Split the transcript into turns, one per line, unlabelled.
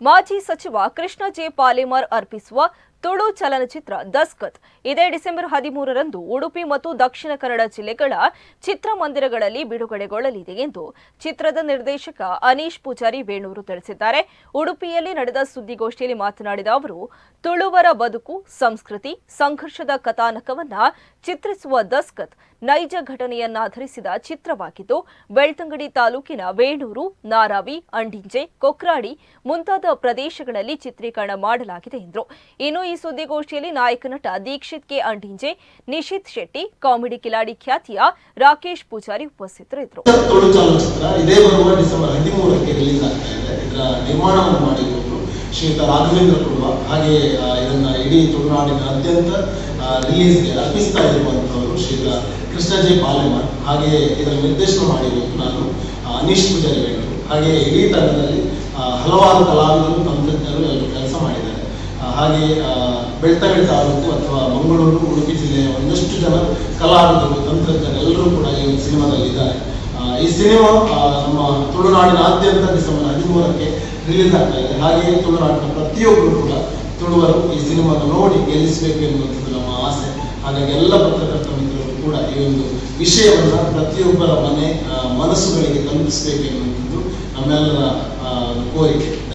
ಮಾಜಿ ಸಚಿವ Krishna J polymer ಅರ್ಪಿಸುವ ತುಳು ಚಲನಚಿತ್ರ ದಸ್ಕತ್. ಇದೇ ಡಿಸೆಂಬರ್ ಹದಿಮೂರರಂದು ಉಡುಪಿ ಮತ್ತು ದಕ್ಷಿಣ ಕನ್ನಡ ಜಿಲ್ಲೆಗಳ ಚಿತ್ರಮಂದಿರಗಳಲ್ಲಿ ಬಿಡುಗಡೆಗೊಳ್ಳಲಿದೆ ಎಂದು ಚಿತ್ರದ ನಿರ್ದೇಶಕ ಅನೀಶ್ ಪೂಜಾರಿ ವೇಣೂರು ತಿಳಿಸಿದ್ದಾರೆ. ಉಡುಪಿಯಲ್ಲಿ ನಡೆದ ಸುದ್ದಿಗೋಷ್ಠಿಯಲ್ಲಿ ಮಾತನಾಡಿದ ಅವರು, ತುಳುವರ ಬದುಕು, ಸಂಸ್ಕೃತಿ, ಸಂಘರ್ಷದ ಕಥಾನಕವನ್ನ ಚಿತ್ರಿಸುವ ದಸ್ಕತ್ ನೈಜ ಘಟನೆಯನ್ನಾಧರಿಸಿದ ಚಿತ್ರವಾಗಿದ್ದು, ಬೆಳ್ತಂಗಡಿ ತಾಲೂಕಿನ ವೇಣೂರು, ನಾರಾವಿ, ಅಂಡಿಂಜೆ, ಕೊಕ್ರಾಡಿ ಮುಂತಾದ ಪ್ರದೇಶಗಳಲ್ಲಿ ಚಿತ್ರೀಕರಣ ಮಾಡಲಾಗಿದೆ ಎಂದರು. ಇನ್ನು ಈ ಸುದ್ದಿಗೋಷ್ಠಿಯಲ್ಲಿ ನಾಯಕ ನಟ ದೀಕ್ಷಿತ್ ಕೆ. ಅಂಡಿಂಜೆ, ನಿಶಿತ್ ಶೆಟ್ಟಿ, ಕಾಮಿಡಿ ಕಿಲಾಡಿ ಖ್ಯಾತಿಯ ರಾಕೇಶ್ ಪೂಜಾರಿ ಉಪಸ್ಥಿತರಿದ್ದರು.
ಶ್ರೀಯುತ ರಾಘವೇಂದ್ರ ಕುಡುವ ಹಾಗೆ ಇದನ್ನ ಇಡೀ ತುಳುನಾಡಿನಾದ್ಯಂತ ರಿಲೀಸ್ಗೆ ಅರ್ಪಿಸ್ತಾ ಇರುವಂತವರು ಶ್ರೀಗಳ ಕೃಷ್ಣಜಿ ಪಾಲೆಮಠ್ ಹಾಗೆ ಇದರ ನಿರ್ದೇಶನ ಮಾಡಿರುವುದು ನಾನು ಅನೀಶ್ ಪೂಜಾರಿ ವೇಣು ಹಾಗೆ ಇಡೀ ತಂಡದಲ್ಲಿ ಹಲವಾರು ಕಲಾವಿದರು, ತಂತ್ರಜ್ಞರು ಎಲ್ಲರೂ ಕೆಲಸ ಮಾಡಿದ್ದಾರೆ. ಹಾಗೆ ಬೆಳ್ತಂಗಡಿ ತಾಲೂಕು ಅಥವಾ ಮಂಗಳೂರು, ಉಡುಪಿ ಜಿಲ್ಲೆಯ ಒಂದಷ್ಟು ಜನ ಕಲಾವಿದರು, ತಂತ್ರಜ್ಞರು ಎಲ್ಲರೂ ಕೂಡ ಈ ಒಂದು ಸಿನಿಮಾದಲ್ಲಿ ಇದ್ದಾರೆ. ಈ ಸಿನಿಮಾ ನಮ್ಮ ತುಳುನಾಡಿನಾದ್ಯಂತ ಡಿಸೆಂಬರ್ ಹದಿಮೂರಕ್ಕೆ ರಿಲೀಸ್ ಆಗ್ತಾ ಇದೆ. ಹಾಗೆಯೇ ತುಳುನಾಡಿನ ಪ್ರತಿಯೊಬ್ಬರು ಕೂಡ ತುಳುವರು ಈ ಸಿನಿಮಾದ ನೋಡಿ ಗೆಲ್ಲಿಸಬೇಕು ಎನ್ನುವಂಥದ್ದು ನಮ್ಮ ಆಸೆ. ಹಾಗಾಗಿ ಎಲ್ಲ ಪತ್ರಕರ್ತ ಮಿತ್ರರು ಕೂಡ ಈ ಒಂದು ವಿಷಯವನ್ನ ಪ್ರತಿಯೊಬ್ಬರ ಮನೆ ಮನಸ್ಸುಗಳಿಗೆ ತಲುಪಿಸಬೇಕು ಎನ್ನುವಂಥದ್ದು ನಮ್ಮೆಲ್ಲರ ಕೋರಿಕೆ.